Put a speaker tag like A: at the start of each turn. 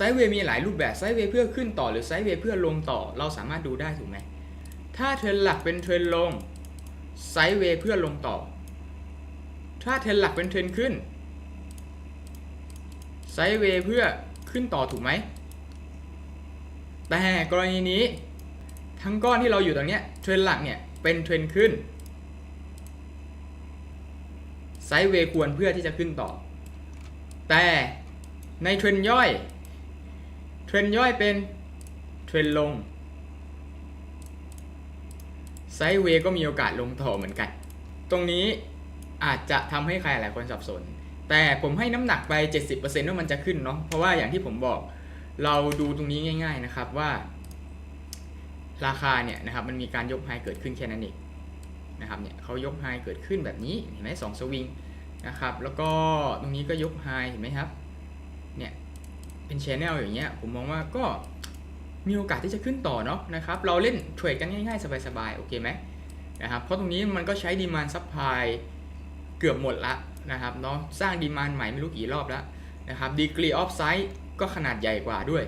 A: ไซด์เวย์มีหลายรูปแบบไซด์เวย์เพื่อขึ้นต่อหรือไซด์เวย์เพื่อลงต่อเราสามารถดูได้ถูกไหมถ้าเทรนหลักเป็นเทรนลงไซด์เวย์เพื่อลงต่อ ถ้าเทรนหลักเป็นเทรนขึ้นไซด์เวย์เพื่อขึ้นต่อถูกไหมแต่กรณีนี้ทั้งก้อนที่เราอยู่ตรงเนี้ยเทรนหลักเนี่ยเป็นเทรนขึ้นไซด์เวย์ควรเพื่อที่จะขึ้นต่อ แต่ในเทรนย่อย เทรนย่อยเป็นเทรนลง ไซด์เวย์ก็มีโอกาสลงต่อเหมือนกัน ตรงนี้อาจจะทำให้ใครหลายคนสับสน แต่ผมให้น้ำหนักไป 70%ว่ามันจะขึ้นเนาะ เพราะว่าอย่างที่ผมบอกเราดูตรงนี้ง่าย ๆนะครับว่า ราคาเนี่ยนะครับมันมีการยกไฮเกิดขึ้นแค่นั้นเองนะครับเนี่ยเขายกไฮเกิดขึ้นแบบนี้เห็นไหมสองสวิงนะครับแล้วก็ตรงนี้ก็ยกไฮเห็นไหมครับเนี่ย เป็นชแนลอย่างเงี้ยผมมองว่าก็มีโอกาสที่จะขึ้นต่อเนาะนะครับเราเล่นเทรดกันง่ายๆ สบายๆ โอเคไหมนะครับเพราะตรงนี้มันก็ใช้ดีมานซับพลายเกือบหมดละนะครับเนาะสร้างดีมานใหม่ไม่รู้กี่รอบแล้วนะครับดีกรีออฟไซด์ก็ขนาดใหญ่กว่าด้วย